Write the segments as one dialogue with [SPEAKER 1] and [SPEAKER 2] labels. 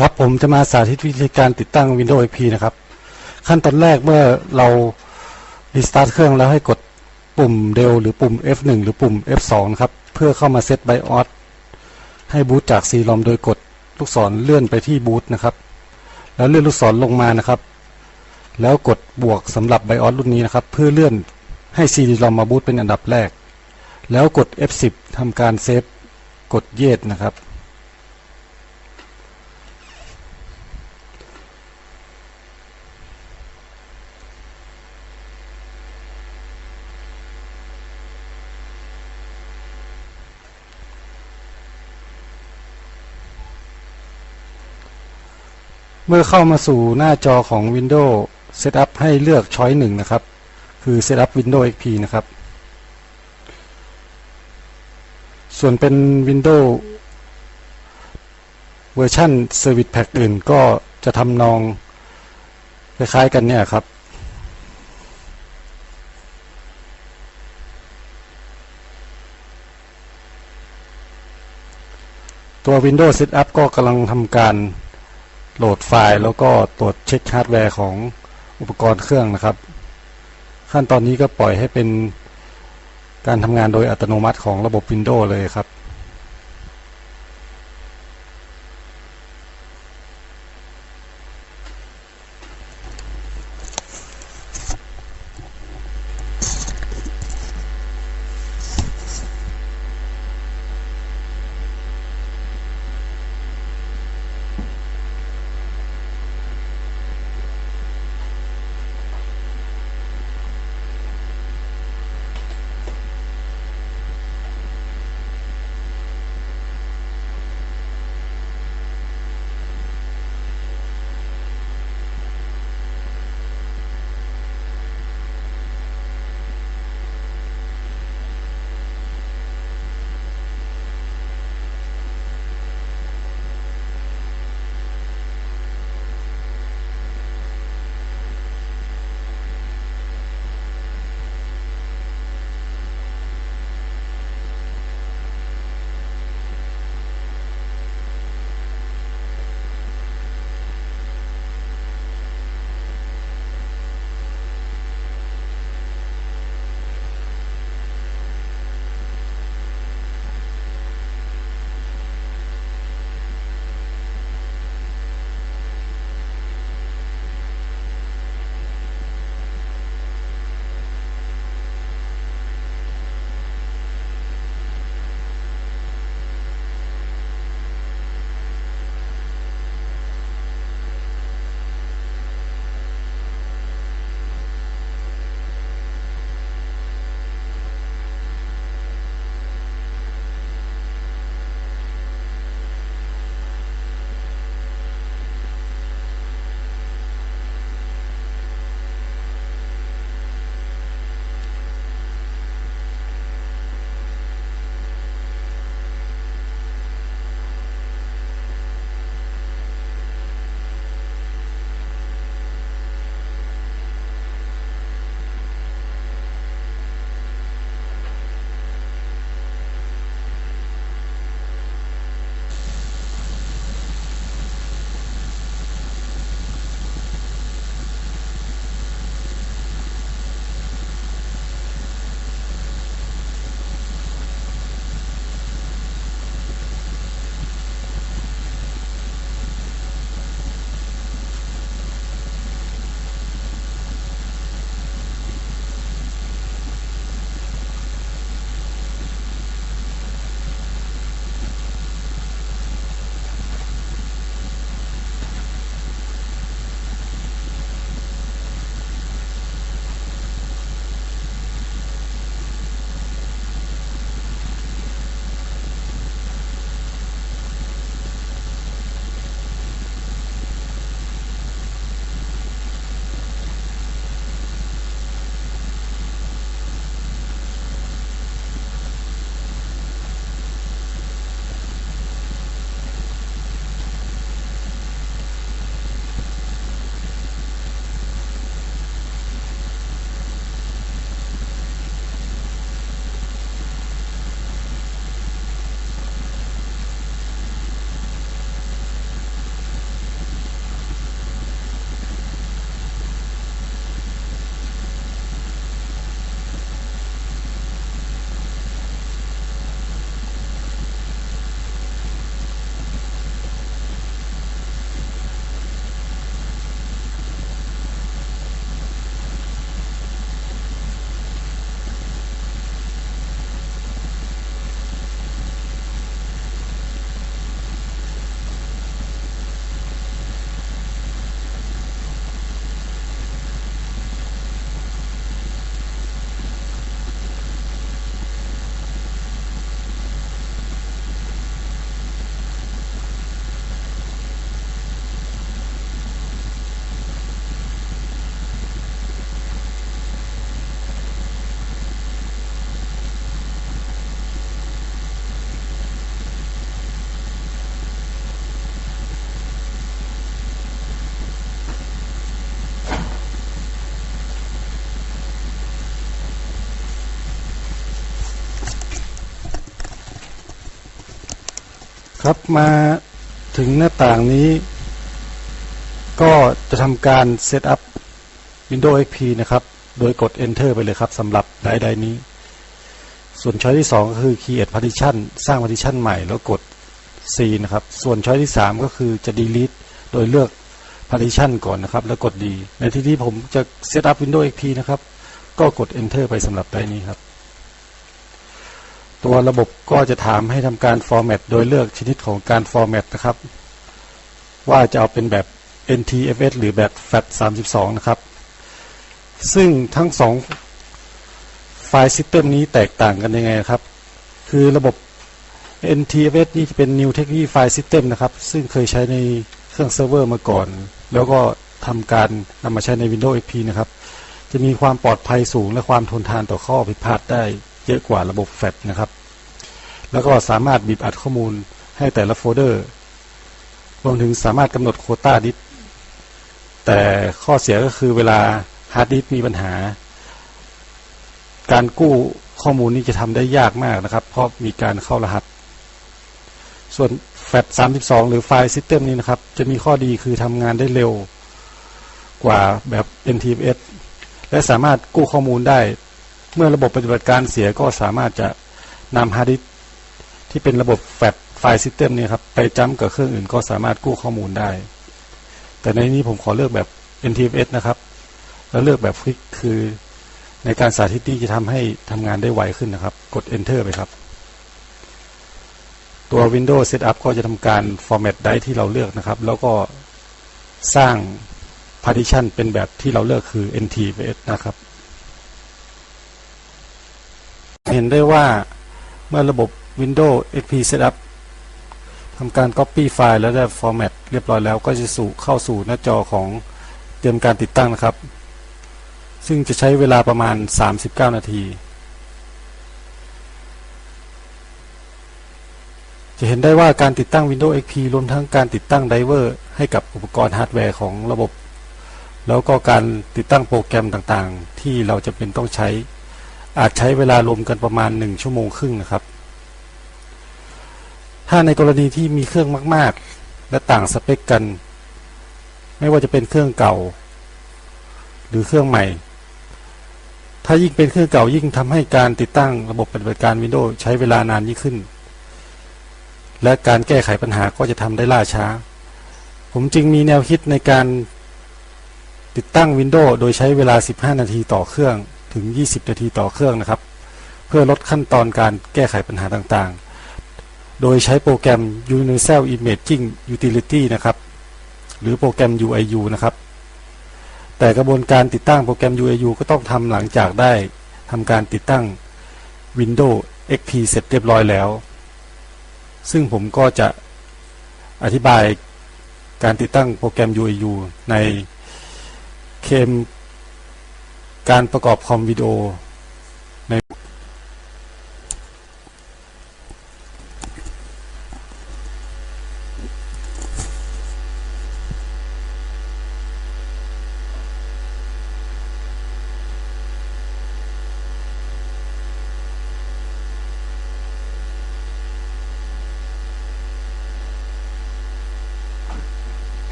[SPEAKER 1] ครับผมจะมาสาธิตวิธีการติดตั้ง Windows XP นะครับ ขั้นตอนแรกเมื่อเรารีสตาร์ทเครื่องแล้วให้กดปุ่มเดลหรือปุ่ม F1 หรือปุ่ม F2 นะครับ เพื่อเข้ามาเซต BIOS ให้บูตจาก CROM โดยกดลูกศรเลื่อนไปที่บูตนะครับ แล้วเลื่อนลูกศรลงมานะครับ แล้วกดบวกสำหรับ BIOS รุ่นนี้นะครับ เพื่อเลื่อนให้ CD-ROM มาบูตเป็นอันดับแรก แล้วกด F10 ทำการเซฟกดเยดนะครับ เมื่อเข้ามาสู่หน้าจอของ Windows Setup ให้เลือกช้อยหนึ่งนะครับ คือ Setup Windows XP นะครับ ส่วนเป็น Windows เวอร์ชัน Service Pack อื่นก็จะทำนองคล้ายๆกันเนี่ยครับตัว Windows Setup ก็กำลังทำการ โหลดไฟล์ แล้วก็ตรวจเช็คฮาร์ดแวร์ของอุปกรณ์เครื่องนะครับ ขั้นตอนนี้ก็ปล่อยให้เป็นการทำงานโดยอัตโนมัติของระบบ Windows เลยครับ ครับมาถึงหน้าต่างนี้ ก็จะทำการเซตอัพ Windows XP นะครับ โดยกด Enter ไปเลยครับสำหรับไดร์ไดนี้ ส่วนช้อยที่ 2 ก็คือ Create Partition สร้าง Partition ใหม่แล้วกด C นะครับ ส่วนช้อยที่ 3 ก็คือจะ Delete โดยเลือก Partition ก่อนนะครับ แล้วกด D ในที่นี้ผมจะเซตอัพ Windows XP นะครับ ก็กด Enter ไปสำหรับไดร์นี้ครับ ตัวระบบก็จะถามให้ทำการ format โดยเลือกชนิดของการ format นะครับ ว่าจะเอาเป็นแบบ NTFS หรือแบบ FAT32 นะครับ ซึ่งทั้งสองไฟล์ System นี้แตกต่างกันยังไงครับ คือระบบ NTFS นี่เป็น New Technology File System นะครับ ซึ่งเคยใช้ในเครื่องเซิร์ฟเวอร์มาก่อน แล้วก็ทำการนำมาใช้ใน Windows XP นะครับ จะมีความปลอดภัยสูงและความทนทานต่อข้อผิดพลาดได้ เยอะกว่าระบบ FAT นะครับ แล้วก็สามารถบีบอัดข้อมูลให้แต่ละโฟลเดอร์รวมถึงสามารถกำหนดโคต้าดิสแต่ข้อเสียก็คือเวลาฮาร์ดดิสมีปัญหา การกู้ข้อมูลนี้จะทำได้ยากมากนะครับ เพราะมีการเข้ารหัส ส่วน FAT32 หรือไฟล์ System นี้นะครับ จะมีข้อดีคือทำงานได้เร็วกว่าแบบ NTFS และสามารถกู้ข้อมูลได้ เมื่อระบบปฏิบัติการเสียก็สามารถจะนำฮาร์ดดิสที่เป็นระบบแฟลชไฟล์ซิสเต็มเนี่ยครับไปจ้ำกับเครื่องอื่นก็สามารถกู้ข้อมูลได้ แต่ในนี้ผมขอเลือกแบบ NTFS นะครับ แล้วเลือกแบบคลิกคือในการสาธิตที่จะทำให้ทำงานได้ไวขึ้นนะครับ กด Enter ไปครับ ตัว Windows Setup ก็จะทำการ format ได้ที่เราเลือกนะครับ แล้วก็สร้าง partition เป็นแบบที่เราเลือกคือ NTFS นะครับ เห็นได้ว่าเมื่อระบบ Windows XP Setup ทำการ Copy ไฟล์แล้วได้ Format เรียบร้อยแล้วก็จะสู่เข้าสู่หน้าจอของเตรียมการติดตั้งนะครับ ซึ่งจะใช้เวลาประมาณ 39 นาที จะเห็นได้ว่าการติดตั้ง Windows XP รวมทั้งการติดตั้งไดเวอร์ให้กับอุปกรณ์ฮาร์ดแวร์ของระบบ แล้วก็การติดตั้งโปรแกรมต่างๆ ที่เราจะเป็นต้องใช้ อาจใช้เวลารวมกันประมาณ 1 ชั่วโมงครึ่งนะครับ ถ้าในกรณีที่มีเครื่องมาก ๆ และต่างสเปคกัน ไม่ว่าจะเป็นเครื่องเก่า หรือเครื่องใหม่ ถ้ายิ่งเป็นเครื่องเก่ายิ่งทำให้การติดตั้งระบบปฏิบัติการ Windows ใช้เวลานานยิ่งขึ้น และการแก้ไขปัญหาก็จะทำได้ล่าช้า ผมจึงมีแนวคิดในการติดตั้ง Windows โดยใช้เวลา 15 นาทีต่อเครื่อง ถึง 20 นาทีต่อเครื่องนะครับ เพื่อลดขั้นตอนการแก้ไขปัญหาต่างๆ โดยใช้โปรแกรม Universal Imaging Utility นะครับ หรือโปรแกรม UIU นะครับ แต่กระบวนการติดตั้งโปรแกรม UIU ก็ต้องทำหลังจากได้ทำการติดตั้ง Windows XP เสร็จเรียบร้อยแล้ว ซึ่งผมก็จะอธิบายการติดตั้งโปรแกรม UIU ในเคม การประกอบคอมวิดีโอ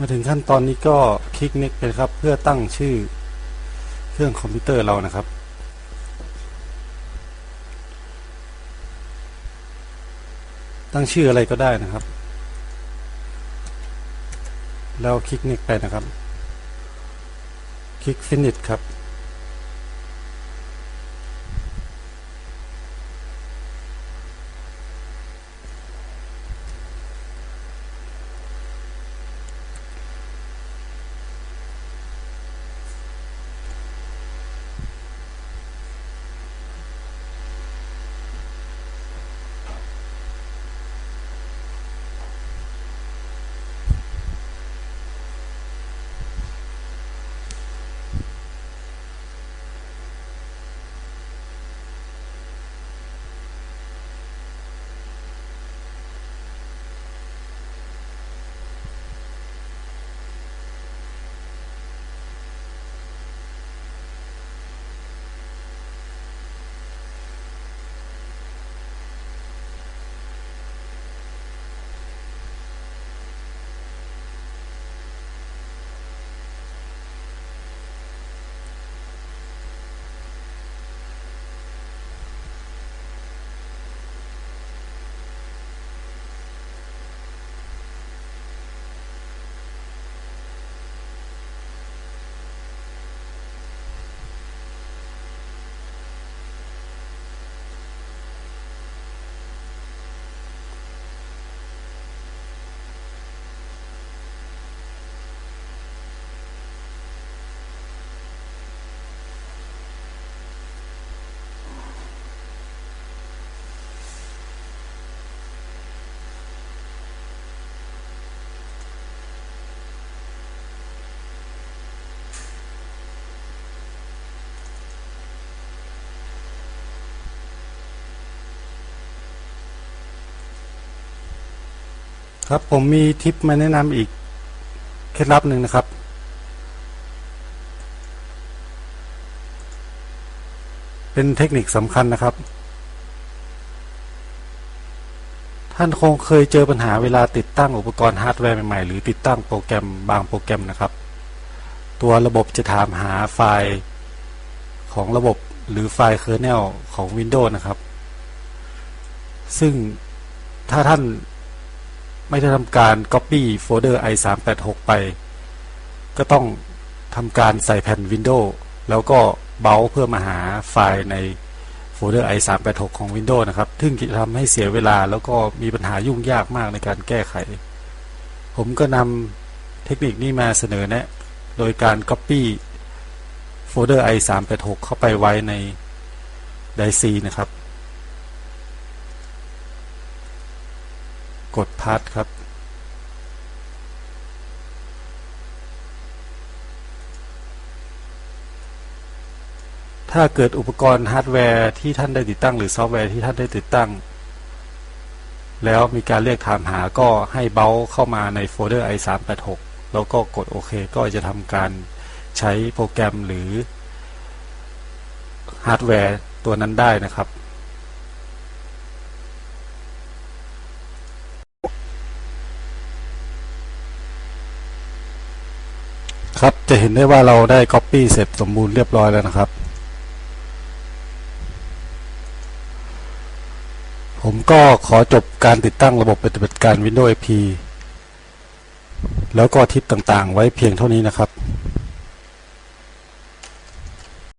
[SPEAKER 1] มาถึงขั้นตอนนี้ก็คลิก next ไปครับ เพื่อตั้งชื่อเครื่องคอมพิวเตอร์เรานะครับ ตั้งชื่ออะไรก็ได้นะครับ แล้วคลิก next ไปนะครับ คลิก finish ครับ ครับผมมีทิปมาแนะนำอีกเคล็ดลับหนึ่งนะครับ เป็นเทคนิคสำคัญนะครับ ท่านคงเคยเจอปัญหาเวลาติดตั้งอุปกรณ์ฮาร์ดแวร์ใหม่ๆ หรือติดตั้งโปรแกรมบางโปรแกรมนะครับ ตัวระบบจะถามหาไฟล์ของระบบหรือไฟล์เคอร์เนลของ Windows นะครับ ซึ่งถ้าท่าน ไม่ได้ทำการ Copy โฟลเดอร์ i386 ไป ก็ต้องทำการใส่แผ่น Windows แล้วก็เบราว์เพื่อมาหาไฟล์ในโฟลเดอร์ i386 ของ Windows นะครับ ซึ่งจะทำให้เสียเวลาแล้วก็มีปัญหายุ่งยากมากในการแก้ไข ผมก็นำเทคนิคนี้มาเสนอแนะ โดยการ Copy โฟลเดอร์ i386 เข้าไปไว้ในไดซีนะครับ กดพัดครับ ถ้าเกิดอุปกรณ์ฮาร์ดแวร์ที่ท่านได้ติดตั้ง หรือซอฟต์แวร์ที่ท่านได้ติดตั้ง แล้วมีการเรียกถามหาก็ให้เบราว์เข้ามาในโฟลเดอร์ i386 แล้วก็กดโอเค ก็จะทำการใช้โปรแกรมหรือฮาร์ดแวร์ตัวนั้นได้นะครับ ครับจะเห็นได้ว่าเราได้ Copy เสร็จสมบูรณ์เรียบร้อยแล้วนะครับ ผมก็ขอจบการติดตั้งระบบปฏิบัติการ Windows XP แล้วก็ทิปต่างๆ ไว้เพียงเท่านี้นะครับ